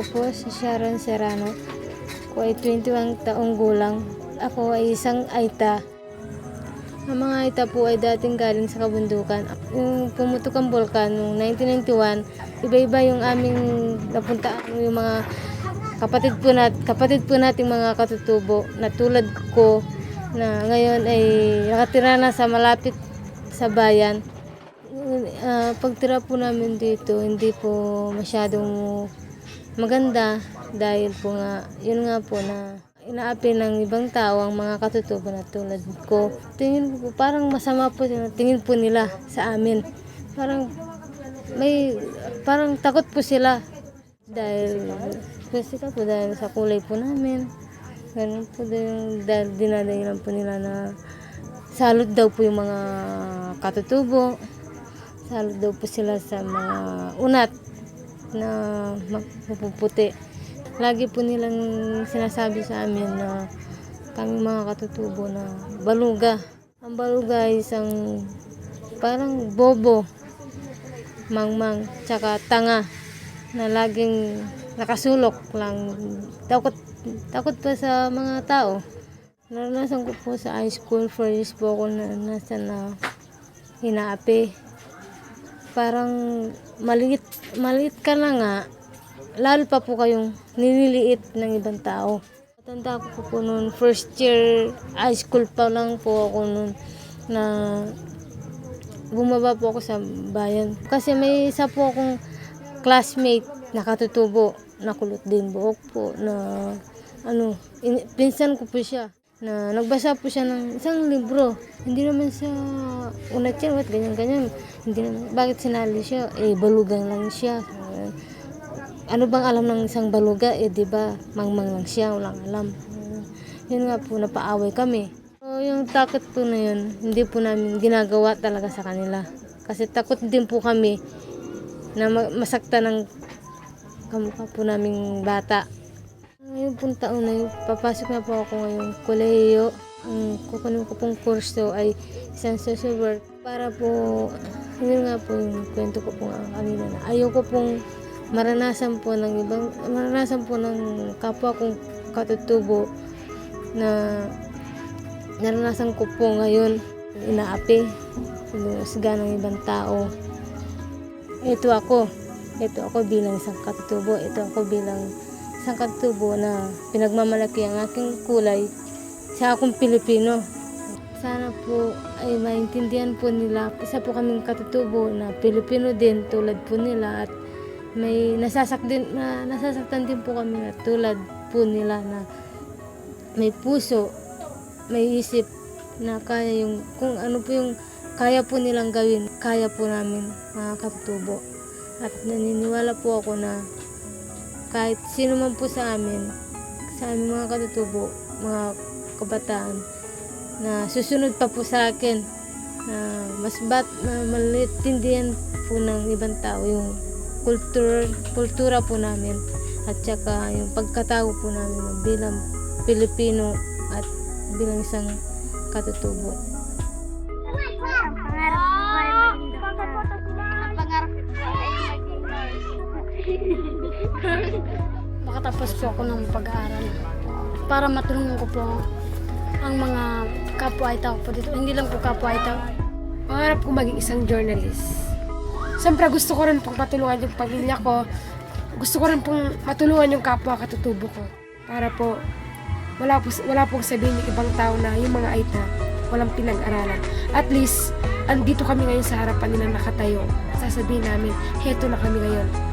Ako po si Sharon Serrano. Ako ay 21 taong gulang. Ako ay isang Aita. Ang mga Aita po ay dating galing sa kabundukan. Yung pumutok ang bulkan noong 1991, iba-iba yung aming napunta yung mga kapatid po nat kapatid po nating mga katutubo na tulad ko na ngayon ay nakatira na sa malapit sa bayan. Ah, pagtira po namin dito, hindi po masyadong maganda dahil po nga, yun nga po na inaapi ng ibang tao ang mga katutubo na tulad ko. Tingin po, parang masama po tingin po nila sa amin. Parang may, parang takot po sila dahil, kasi ka po dahil sa kulay po namin. Ganun po din, dahil dinadahilan po nila na salot daw po yung mga katutubo. Salot daw po sila sa mga unat na mapuputi. Lagi po nilang sinasabi sa amin na kami mga katutubo na baluga. Ang baluga ay isang parang bobo, mangmang, tsaka tanga na laging nakasulok lang. Takot, takot pa sa mga tao. Naranasan ko po sa high school, four years po ako na nasa na hinaapi. Parang maliit, maliit ka na nga, lalo pa po kayong nililiit ng ibang tao. Tanda ko po, po noon, first year high school pa lang po ako noon na bumaba po ako sa bayan. Kasi may isa po akong classmate na katutubo, nakulot din buhok po, na ano, in, pinsan ko po siya na nagbasa po siya ng isang libro. Hindi naman siya unat yan, what, ganyan-ganyan. Hindi naman, bakit sinali siya? Eh, balugang lang siya. Ano bang alam ng isang baluga? Eh, di ba, mangmang lang siya, walang alam. Uh, yun nga po, napaaway kami. So, yung takot po na yun, hindi po namin ginagawa talaga sa kanila. Kasi takot din po kami na ma- masakta ng kamukha po naming bata. Ngayon pong taon na papasok na po ako ngayong kolehiyo. Ang kukunin ko pong kurso ay isang social work para po, yun nga po yung kwento ko po nga kanina na ayaw ko pong maranasan po ng ibang, maranasan po ng kapwa kong katutubo na naranasan ko po ngayon inaapi sinuusga ng ibang tao. Ito ako. Ito ako bilang isang katutubo. Ito ako bilang isang katutubo na pinagmamalaki ang aking kulay sa akong Pilipino. Sana po ay maintindihan po nila. Isa po kaming katutubo na Pilipino din tulad po nila at may nasasak din, na, nasasaktan din po kami na tulad po nila na may puso, may isip na kaya yung kung ano po yung kaya po nilang gawin, kaya po namin mga katutubo. At naniniwala po ako na kahit sino man po sa amin, sa aming mga katutubo, mga kabataan, na susunod pa po sa akin, na mas bat, na malitindihan po ng ibang tao yung kultura, kultura po namin at saka yung pagkatao po namin bilang Pilipino at bilang isang katutubo. Makatapos po ako ng pag-aaral para matulungan ko po ang mga kapwa tao po dito. Hindi lang po kapwa tao. Pangarap ko maging isang journalist. Siyempre gusto ko rin pong matulungan yung pamilya ko. Gusto ko rin pong matulungan yung kapwa katutubo ko. Para po wala po wala pong sabihin ng ibang tao na yung mga Aita walang pinag-aralan. At least andito kami ngayon sa harapan nila nakatayo. Sasabihin namin, heto na kami ngayon.